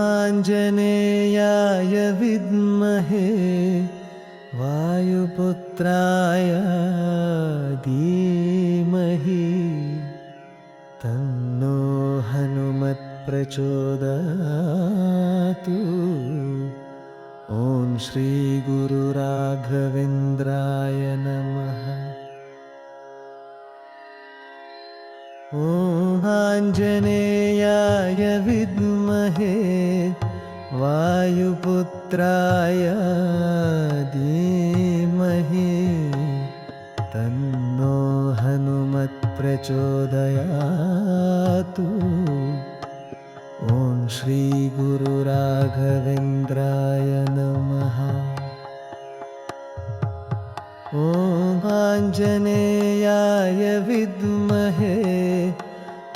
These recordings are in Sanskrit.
ॐजनेयाय विद्महे वायुपुत्राय धीमहि तन्नो हनुमत्प्रचोदयातु। ॐ श्रीगुरुराघवेन्द्राय नमः। ॐ आञ्जनेयाय विद्महे वायुपुत्राय धीमहि तन्नो हनुमत्प्रचोदयातु। ॐ श्रीगुरुराघवेन्द्राय नमः। ॐ आञ्जनेयाय विद्महे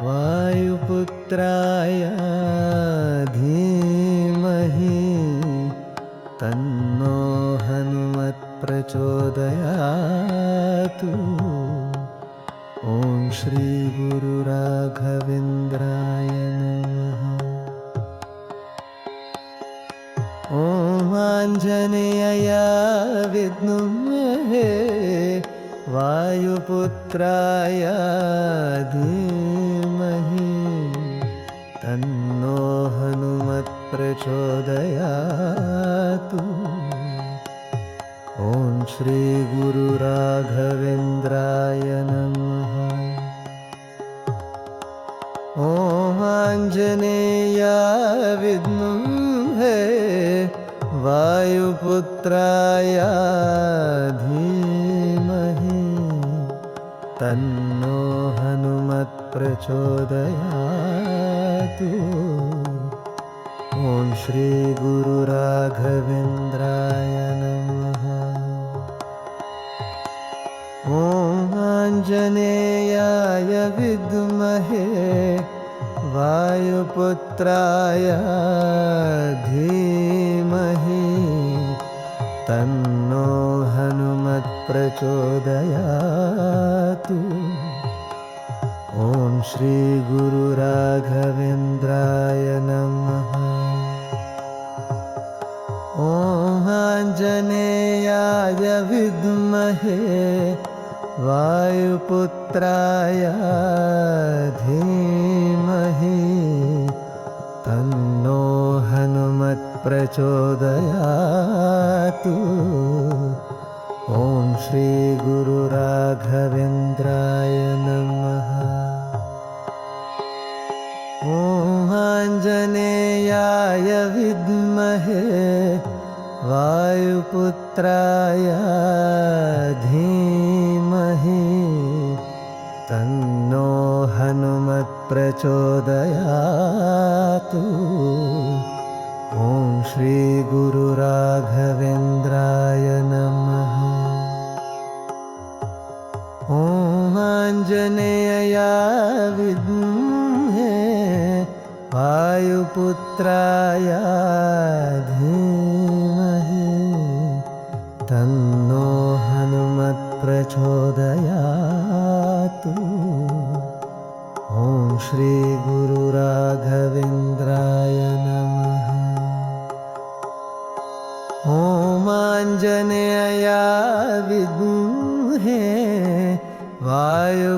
वायुपुत्राय धीमहि तन्नो हनुमत्प्रचोदयातु। ॐ श्रीगुरुराघवेन्द्राय नमः। ॐ आञ्जनेया विद्महे वायुपुत्राय धीमहि तन्नो हनुमत्प्रचोदयातु। ॐ श्रीगुरुराघवेन्द्राय तन्नो हनुमत्प्रचोदयातु। ॐ श्रीगुरुराघवेन्द्राय नमः। ॐ आञ्जनेयाय विद्महे वायुपुत्राय धीमहि तन्नो हनुमत्प्रचोदयातु। ॐ श्रीगुरुराघवेन्द्राय नमः। ॐ आञ्जनेयाय विद्महे वायुपुत्राय धीमहि हनुमत्प्रचोदयातु ॐ श्रीगुरुराघवेन्द्राय नमः। ॐ आञ्जनेयाय विद्महे वायुपुत्राय धीमहि। तन्नो हनुमत्प्रचोदयातु श्रीगुरुराघवेन्द्राय नमः। ॐ आञ्जनेया विद्महे वायुपुत्राय धीमहि तन्नो हनुमत्प्रचोदयातु। ॐ श्रीगुरुराघवेन्द्राय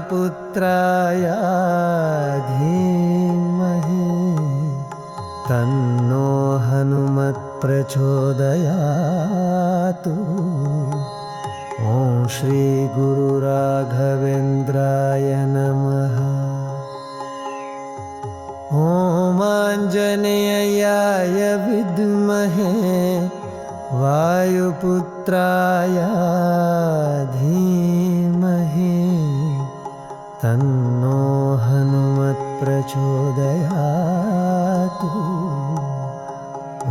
वायुपुत्राय धीमहि तन्नो हनुमत्प्रचोदयातु। ॐ श्रीगुरुराघवेन्द्राय नमः। ॐ आञ्जनेयाय विद्महे। वायुपुत्राय तन्नो हनुमत्प्रचोदयातु।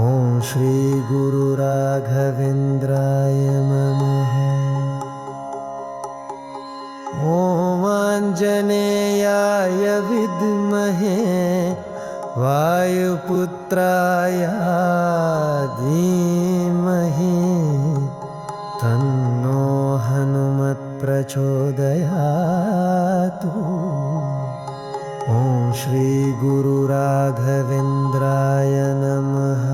ॐ श्रीगुरुराघवेन्द्राय नमः। ॐ आञ्जनेयाय विद्महे वायुपुत्राय धीमहि हनुमत्प्रचोदयातु ॐ श्रीगुरुराघवेन्द्राय नमः।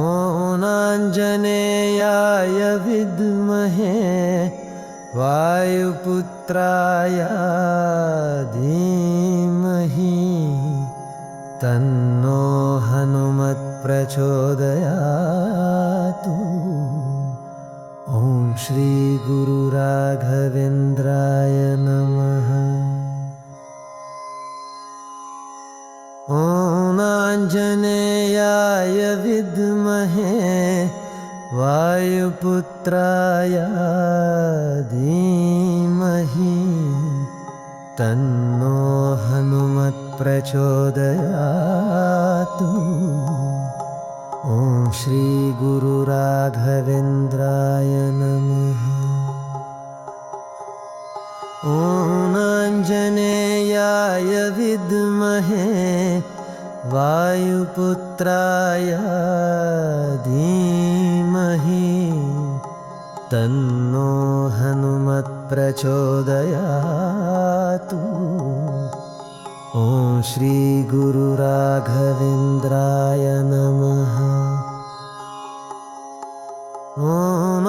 ॐ आञ्जनेयाय विद्महे वायुपुत्राय धीमहि तन्नो हनुमत्प्रचोदयातु श्रीगुरुराघवेन्द्राय नमः। ॐ आञ्जनेयाय विद्महे वायुपुत्राय धीमहि तन्नो हनुमत्प्रचोदयातु श्रीगुरुराघवेन्द्राय नमः। ॐ आञ्जनेयाय विद्महे वायुपुत्राय धीमहि। तन्नो हनुमत्प्रचोदयातु। ॐ श्रीगुरुराघवेन्द्राय नमः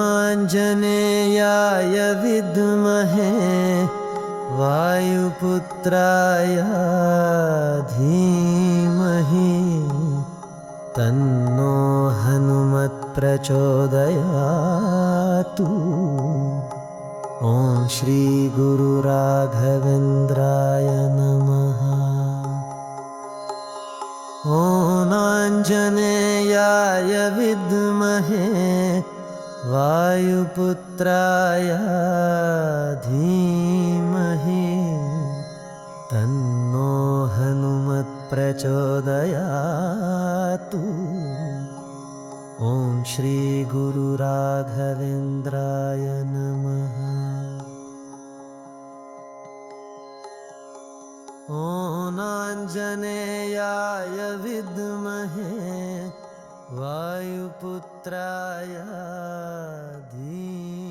आञ्जनेयाय विद्महे वायुपुत्राय धीमहि तन्नो हनुमत्प्रचोदयातु। ॐ श्रीगुरुराघवेन्द्राय नमः। ॐ आञ्जनेयाय विद्महे वायुपुत्राय धीमहि तन्नो हनुमत्प्रचोदयातु। ॐ श्रीगुरुराघवेन्द्राय नमः। ॐ आञ्जनेयाय विद्महे वायुपुत्राय धी